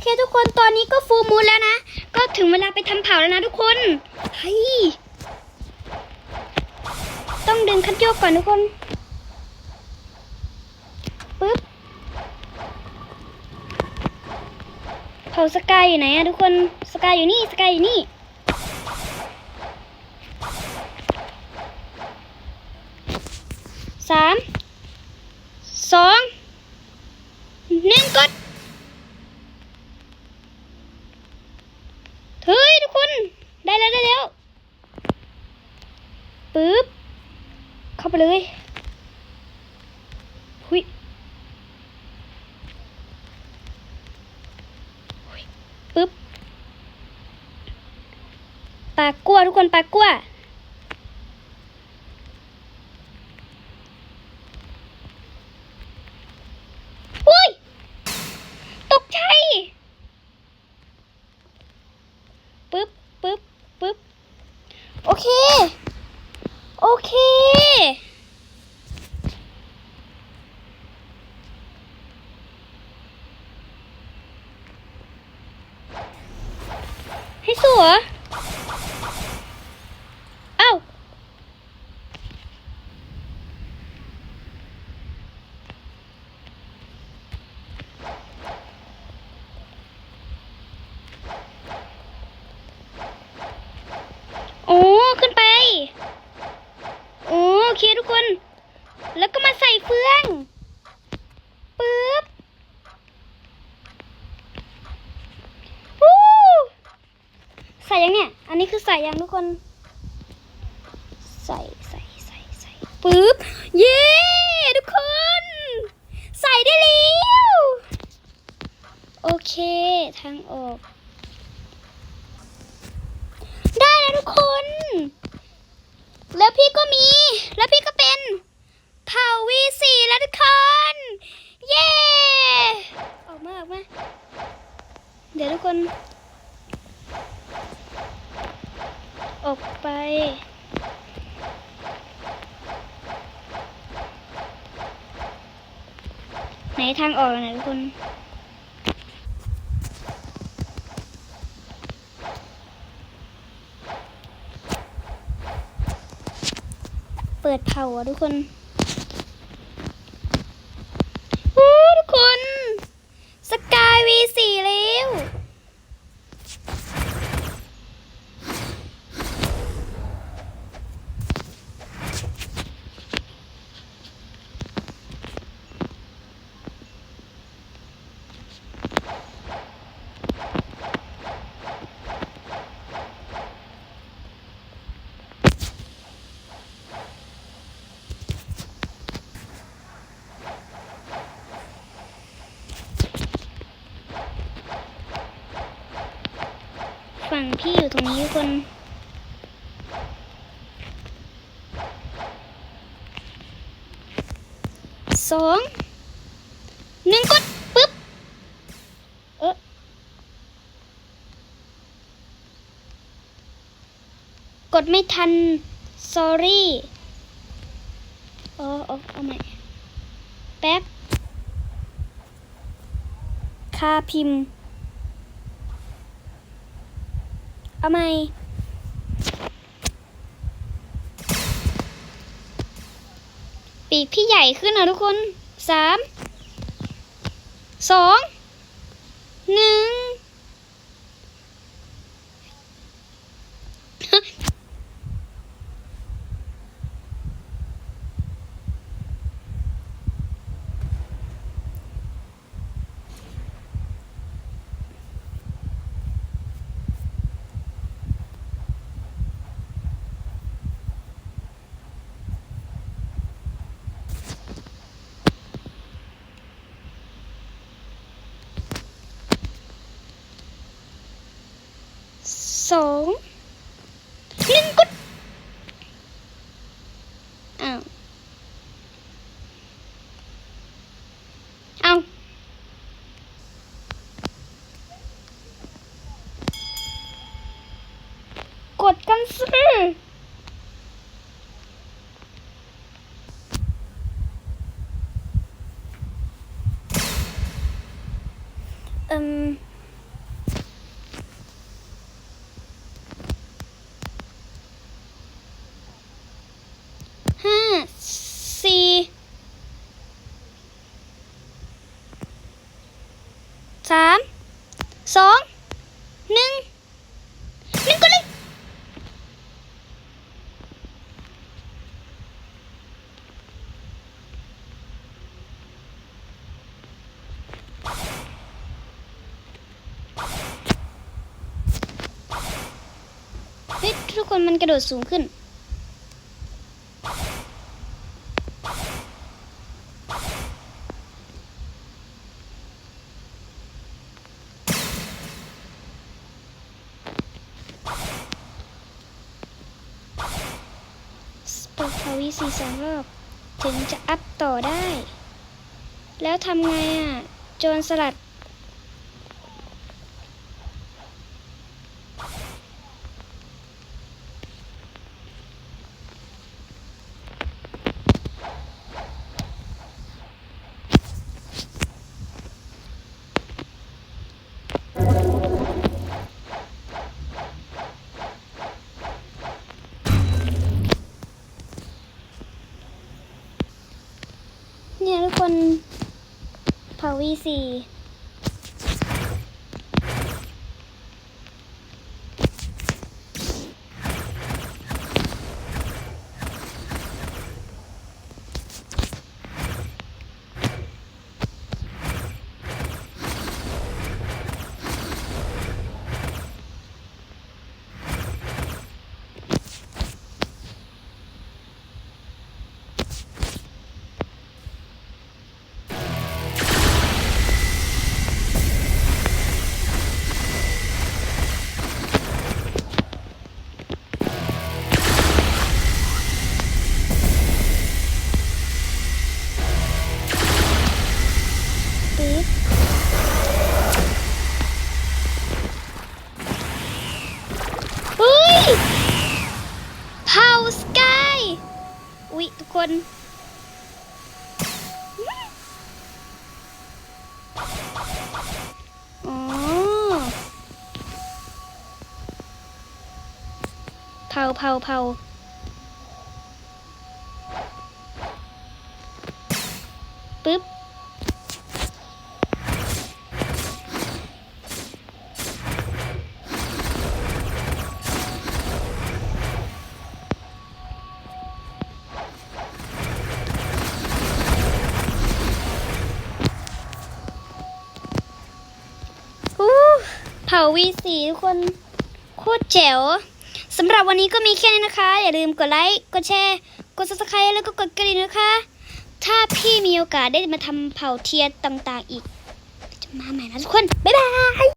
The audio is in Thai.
เคทุกคนตอนนี้ก็ฟูมูลแล้วนะ ก็ถึงเวลาไปทำเผาแล้วนะทุกคนเฮ้ยต้องดึงคัดโยกก่อนทุกคนปึ๊บเผาสกายอยู่ไหนอะทุกคนสกายอยู่นี่สกายอยู่นี่ สาม สอง หนึ่งกด เฮ้ย ทุกคน ได้แล้ว ได้แล้ว ปึ๊บ เข้า ไปเลยหุยปึ๊บปลากลัวทุกคนปลากลัว อุ้ย ตกใจ ปึ๊บ ปึ๊บ ปึ๊บ โอเค โอเค ให้สัวเอ้า โอ้ ขึ้นไป โอ้โอเคทุกคน แล้วก็มาใส่เฟือง ปึ๊บวู้ใส่ ยังเนี่ย อันนี้คือใส่ยังทุกคน ใส่ใส่ใส่ใส่ปึ๊บ เย้ทุกคน ใส่ได้แล้วโอเค ทางออก ได้แล้วทุกคน แล้วพี่ก็มี แล้วพี่ก็เป็นเผ่าวีสีแล้วทุกคน เย้ ออกมาออกมา เดี๋ยวทุกคน ออก ไป ไหนทางออกไหนทุกคนเปิดเผาอะทุกคนโอ้ทุกคน สกายวีสี่แล้ว ฝั่งพี่อยู่ตรงนี้คน สองหนึ่งกดปึ๊บ เออกดไม่ทัน sorry อ๋อเอาเอาใหม่ แป๊บ ค่าพิมพ์ เอาไหมปีกพี่ใหญ่ขึ้นนะทุกคนสามสองหนึ่ง สองหนึ่งกดอ้าวเอากดกันสิเอืม สามสองหนึ่งหนึ่งก็เลยทุกคนมันกระโดดสูงขึ้น สปอร์ตทวีสี่สองรอบ ถึงจะอัพต่อได้ แล้วทำไงอะ โจรสลัด เนี่ยทุกคน พ น เผาเผาเผา เผาวีสีทุกคนโคตรแจ๋วสำหรับวันนี้ก็มีแค่นี้นะคะ อย่าลืมกดไลค์ กดแชร์ กด subscribe แล้วก็กดกระดิ่งนะคะ ถ้าพี่มีโอกาสได้มาทำเผาเทียนต่างๆอีก จะมาใหม่นะทุกคน บ๊ายบาย